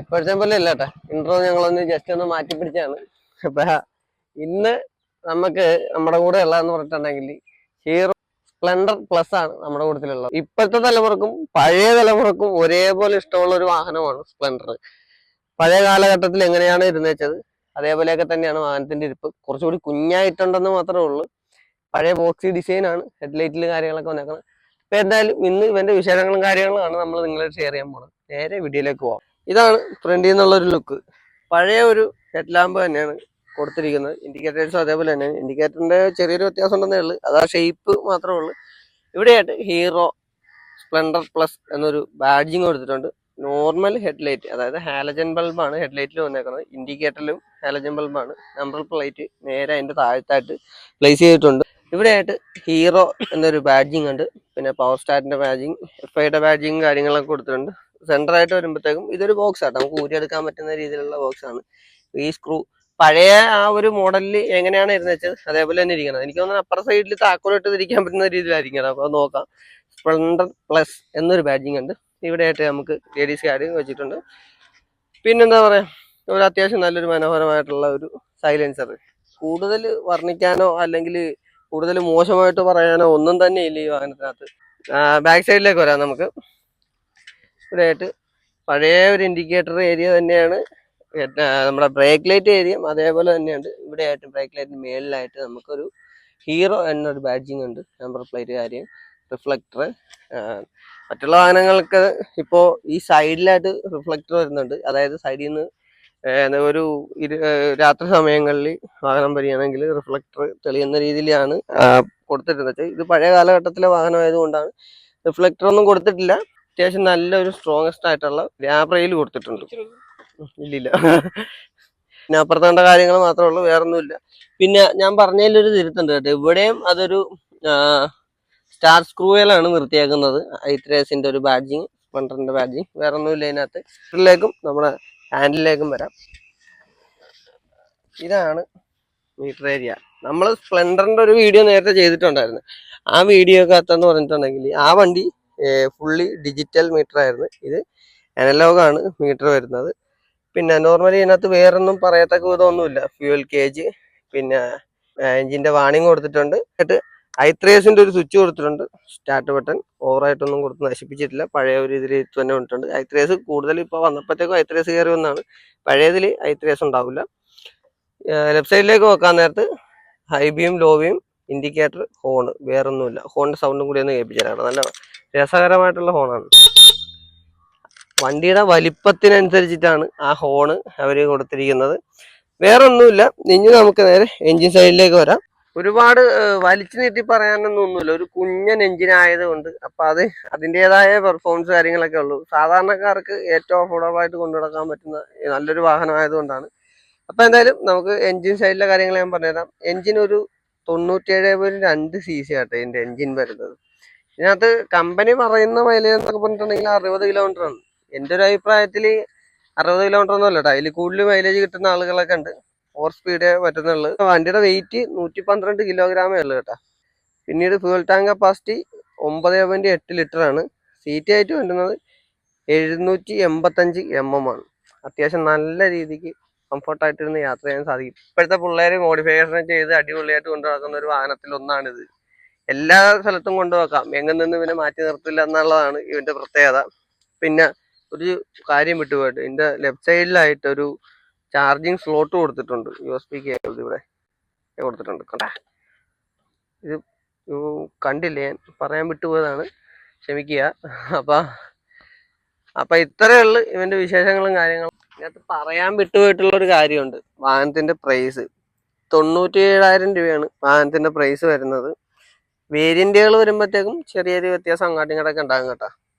എപ്പോഴത്തെ പോലെ അല്ല കേട്ടോ ഇൻട്രോ ഞങ്ങളൊന്ന് ജസ്റ്റ് ഒന്ന് മാറ്റി പിടിച്ചാണ്. അപ്പൊ ഇന്ന് നമുക്ക് നമ്മുടെ കൂടെ എന്ന് പറഞ്ഞിട്ടുണ്ടെങ്കിൽ ഹീറോ സ്പ്ലെൻഡർ പ്ലസ് ആണ് നമ്മുടെ കൂട്ടത്തിലുള്ളത്. ഇപ്പോഴത്തെ തലമുറക്കും പഴയ തലമുറക്കും ഒരേപോലെ ഇഷ്ടമുള്ള ഒരു വാഹനമാണ് സ്പ്ലെൻഡർ പഴയ കാലഘട്ടത്തിൽ എങ്ങനെയാണ് ഇരുന്നേച്ചത്? അതേപോലെയൊക്കെ തന്നെയാണ് വാഹനത്തിന്റെ ഇരിപ്പ്. കുറച്ചുകൂടി കുഞ്ഞായിട്ടുണ്ടെന്ന് മാത്രമേ ഉള്ളൂ. പഴയ ബോക്സി ഡിസൈൻ ആണ്. ഹെഡ്ലൈറ്റിൽ കാര്യങ്ങളൊക്കെ വന്നേക്കുന്നത് അപ്പൊ എന്തായാലും ഇന്ന് ഇവന്റെ വിശേഷങ്ങളും കാര്യങ്ങളും ആണ് നമ്മൾ നിങ്ങളെ ഷെയർ ചെയ്യാൻ പോകുന്നത് നേരെ വീഡിയോയിലേക്ക് പോവാം. ഇതാണ് ഫ്രണ്ടിൽ നിന്നുള്ള ഒരു ലുക്ക് പഴയ ഒരു ഹെഡ് ലാമ്പ് തന്നെയാണ് കൊടുത്തിരിക്കുന്നത്. ഇൻഡിക്കേറ്റേഴ്സും അതേപോലെ തന്നെ. ഇൻഡിക്കേറ്ററിന്റെ ചെറിയൊരു വ്യത്യാസം ഉണ്ടെന്നേ ഉള്ളൂ. അത് ആ ഷേപ്പ് മാത്രമേ ഉള്ളൂ. ഇവിടെയായിട്ട് ഹീറോ സ്പ്ലെൻഡർ പ്ലസ് എന്നൊരു ബാഡ്ജിങ് കൊടുത്തിട്ടുണ്ട്. നോർമൽ ഹെഡ്ലൈറ്റ് അതായത് ഹാലജൻ ബൾബാണ് ഹെഡ്ലൈറ്റിൽ വന്നേക്കുന്നത്. ഇൻഡിക്കേറ്ററിലും ഹാലജൻ ബൾബാണ് നമ്പർ പ്ലേറ്റ് നേരെ അതിന്റെ താഴത്തായിട്ട് പ്ലേസ് ചെയ്തിട്ടുണ്ട്. ഇവിടെയായിട്ട് ഹീറോ എന്നൊരു ബാഡ്ജിങ് ഉണ്ട്. പിന്നെ പവർ സ്റ്റാറിന്റെ ബാഡ്ജിങ് എഫ് ഐയുടെ ബാഡ്ജിങ് കാര്യങ്ങളൊക്കെ കൊടുത്തിട്ടുണ്ട്. സെന്റർ ആയിട്ട് വരുമ്പോഴത്തേക്കും ഇതൊരു ബോക്സ് ആട്ടോ. നമുക്ക് ഊരിയെടുക്കാൻ പറ്റുന്ന രീതിയിലുള്ള ബോക്സ് ആണ്. ഈ സ്ക്രൂ പഴയ ആ ഒരു മോഡലിൽ എങ്ങനെയാണ് ഇരുന്നത് വെച്ചത്? അതേപോലെ തന്നെ ഇരിക്കണം. എനിക്ക് തോന്നുന്നു അപ്പുറ സൈഡിൽ താക്കോലിട്ട് തിരിക്കാൻ പറ്റുന്ന രീതിയിലായിരിക്കണം. അപ്പോൾ നോക്കാം. സ്പ്ലെൻഡർ പ്ലസ് എന്നൊരു ബാഡ്ജിങ് ഉണ്ട്. ഇവിടെയായിട്ട് നമുക്ക് ലേഡീസ് കാർഡ് വെച്ചിട്ടുണ്ട്. പിന്നെന്താ പറയാ? ഒരു അത്യാവശ്യം നല്ലൊരു മനോഹരമായിട്ടുള്ള ഒരു സൈലൻസർ കൂടുതൽ വർണിക്കാനോ അല്ലെങ്കിൽ കൂടുതൽ മോശമായിട്ട് പറയാനോ ഒന്നും തന്നെ ഇല്ല ഈ വാഹനത്തിനകത്ത്. ബാക്ക് സൈഡിലേക്ക് വരാം നമുക്ക്. ഇവിടെയായിട്ട് പഴയ ഒരു ഇൻഡിക്കേറ്റർ ഏരിയ തന്നെയാണ്. നമ്മുടെ ബ്രേക്ക് ലൈറ്റ് ഏരിയ അതേപോലെ തന്നെയുണ്ട്. ഇവിടെയായിട്ട് ബ്രേക്ക് ലൈറ്റിന് മേളിലായിട്ട് നമുക്കൊരു ഹീറോ എന്നൊരു ബാഡ്ജിങ് ഉണ്ട്. നമ്പർ പ്ലേറ്റ് കാര്യം റിഫ്ലക്ടർ മറ്റുള്ള വാഹനങ്ങൾക്ക് ഇപ്പോൾ ഈ സൈഡിലായിട്ട് റിഫ്ലക്ടർ വരുന്നുണ്ട്. അതായത് സൈഡിൽ നിന്ന് ഒരു രാത്രി സമയങ്ങളിൽ വാഹനം വരികയാണെങ്കിൽ റിഫ്ലക്ടർ തെളിയുന്ന രീതിയിലാണ് കൊടുത്തിരുന്നത്. ഇത് പഴയ കാലഘട്ടത്തിലെ വാഹനമായതുകൊണ്ടാണ് റിഫ്ലക്ടർ ഒന്നും കൊടുത്തിട്ടില്ല. അത്യാവശ്യം നല്ലൊരു സ്ട്രോങ്സ്റ്റ് ആയിട്ടുള്ള വ്യാപ്രയിൽ കൊടുത്തിട്ടുണ്ട്. ഇല്ലില്ല. പിന്നെ അപ്പുറത്തേണ്ട കാര്യങ്ങൾ മാത്രമേ ഉള്ളൂ വേറൊന്നുമില്ല. പിന്നെ ഞാൻ പറഞ്ഞതിലൊരു തിരുത്തുണ്ട് കേട്ടോ. ഇവിടെയും അതൊരു സ്റ്റാർ സ്ക്രൂയിലാണ് നിർത്തിയേക്കുന്നത്. ഐത്രേസിന്റെ ഒരു ബാഡ്ജിങ് സ്പ്ലെൻഡറിന്റെ ബാഡ്ജിങ് വേറെ ഒന്നുമില്ല ഇതിനകത്ത്. ഇതിലേക്കും നമ്മുടെ ഹാൻഡിലേക്കും വരാം. ഇതാണ് മീറ്റർ ഏരിയ നമ്മൾ സ്പ്ലെൻഡറിന്റെ ഒരു വീഡിയോ നേരത്തെ ചെയ്തിട്ടുണ്ടായിരുന്നു. ആ വീഡിയോ ഒക്കെ അകത്തെന്ന് പറഞ്ഞിട്ടുണ്ടെങ്കിൽ ആ വണ്ടി ഫുള്ളി ഡിജിറ്റൽ മീറ്റർ ആയിരുന്നു ഇത്. അനലോഗാണ് മീറ്റർ വരുന്നത്. പിന്നെ നോർമലി ഇതിനകത്ത് വേറൊന്നും പറയത്തക്ക വിധമൊന്നുമില്ല. ഫ്യൂൽ കേജ് പിന്നെ എഞ്ചിന്റെ വാണിംഗ് കൊടുത്തിട്ടുണ്ട്. എന്നിട്ട് ഐത്രേസിന്റെ ഒരു സ്വിച്ച് കൊടുത്തിട്ടുണ്ട്. സ്റ്റാർട്ട് ബട്ടൺ ഓവറായിട്ടൊന്നും കൊടുത്ത് നശിപ്പിച്ചിട്ടില്ല. പഴയ ഒരു ഇതിൽ തന്നെ വന്നിട്ടുണ്ട് ഐത്രേസ് കൂടുതൽ ഇപ്പോൾ വന്നപ്പോഴത്തേക്കും ഐത്രേസ് കയറി വന്നാണ്. പഴയതിൽ ഐത്രേസ് ഉണ്ടാവില്ല. ലെഫ്റ്റ് സൈഡിലേക്ക് നോക്കാൻ നേരത്ത് high beam low beam indicator horn വേറൊന്നുമില്ല. ഹോണിന്റെ സൗണ്ടും കൂടി ഒന്ന് കേൾപ്പിച്ചതാണ് നല്ല രസകരമായിട്ടുള്ള ഹോണാണ് വണ്ടിയുടെ വലിപ്പത്തിനനുസരിച്ചിട്ടാണ് ആ ഹോണ് അവർ കൊടുത്തിരിക്കുന്നത്. വേറെ ഒന്നുമില്ല ഇനി നമുക്ക് നേരെ എഞ്ചിൻ സൈഡിലേക്ക് വരാം. ഒരുപാട് വലിച്ചു നീട്ടി പറയാനൊന്നും ഒന്നുമില്ല. ഒരു കുഞ്ഞൻ എഞ്ചിൻ ആയതുകൊണ്ട്. അപ്പൊ അത് അതിന്റെതായ പെർഫോമൻസ് കാര്യങ്ങളൊക്കെ ഉള്ളൂ. സാധാരണക്കാർക്ക് ഏറ്റവും അഫോർഡബിൾ ആയിട്ട് കൊണ്ടു നടക്കാൻ പറ്റുന്ന നല്ലൊരു വാഹനം ആയതുകൊണ്ടാണ് അപ്പൊ എന്തായാലും നമുക്ക് എഞ്ചിൻ സൈഡിലെ കാര്യങ്ങൾ ഞാൻ പറഞ്ഞുതരാം. എഞ്ചിൻ ഒരു തൊണ്ണൂറ്റേഴ് പോയിന്റ് രണ്ട് സി സി ആട്ടെ ഇതിന്റെ എൻജിൻ വരുന്നത്. ഇതിനകത്ത് കമ്പനി പറയുന്ന മൈലേജ് എന്നൊക്കെ പറഞ്ഞിട്ടുണ്ടെങ്കിൽ അറുപത് കിലോമീറ്റർ ആണ്. എന്റെ ഒരു അഭിപ്രായത്തിൽ അറുപത് കിലോമീറ്റർ ഒന്നും അല്ല കേട്ടോ അതിൽ കൂടുതൽ മൈലേജ് കിട്ടുന്ന ആളുകളൊക്കെ ഉണ്ട്. ഫോർ സ്പീഡേ പറ്റുന്നുള്ളൂ. വണ്ടിയുടെ വെയിറ്റ് നൂറ്റി പന്ത്രണ്ട് കിലോഗ്രാമേ ഉള്ളൂ കേട്ടോ. പിന്നീട് ഫ്യൂൽ ടാങ്ക് കപ്പാസിറ്റി ഒമ്പത് പോയിന്റ് എട്ട് ലിറ്റർ ആണ്. സീറ്റ് ആയിട്ട് വരുന്നത് എഴുന്നൂറ്റി എൺപത്തഞ്ച് എം എം ആണ്. അത്യാവശ്യം നല്ല രീതിക്ക് കംഫർട്ടായിട്ടിരുന്ന് യാത്ര ചെയ്യാൻ സാധിക്കും. ഇപ്പോഴത്തെ പിള്ളേർ മോഡിഫിക്കേഷൻ ചെയ്ത് അടിപൊളിയായിട്ട് കൊണ്ടു നടക്കുന്ന ഒരു വാഹനത്തിൽ ഒന്നാണിത്. എല്ലാ സ്ഥലത്തും കൊണ്ടുവെക്കാം എങ്ങും നിന്ന് പിന്നെ മാറ്റി നിർത്തില്ല എന്നുള്ളതാണ് ഇതിന്റെ പ്രത്യേകത. പിന്നെ ഒരു കാര്യം വിട്ടുപോയിട്ട് ഇതിന്റെ ലെഫ്റ്റ് സൈഡിലായിട്ട് ഒരു ചാർജിങ് സ്ലോട്ട് കൊടുത്തിട്ടുണ്ട്. യു എസ് പി കേബിൾ ഇവിടെ കൊടുത്തിട്ടുണ്ട്. കണ്ടാ? ഇത് കണ്ടില്ല? ഞാൻ പറയാൻ വിട്ടുപോയതാണ്. ക്ഷമിക്കുക. അപ്പൊ അപ്പൊ ഇത്രയേ ഉള്ളു ഇവന്റെ വിശേഷങ്ങളും കാര്യങ്ങളും. ഇതിനകത്ത് പറയാൻ വിട്ടുപോയിട്ടുള്ള ഒരു കാര്യമുണ്ട്. വാഹനത്തിന്റെ പ്രൈസ് തൊണ്ണൂറ്റി ഏഴായിരം രൂപയാണ് വാഹനത്തിന്റെ പ്രൈസ് വരുന്നത്. വേരിയന്റുകൾ വരുമ്പോഴത്തേക്കും ചെറിയൊരു വ്യത്യാസം അങ്ങാട്ടും ഉണ്ടാകും കേട്ടോ.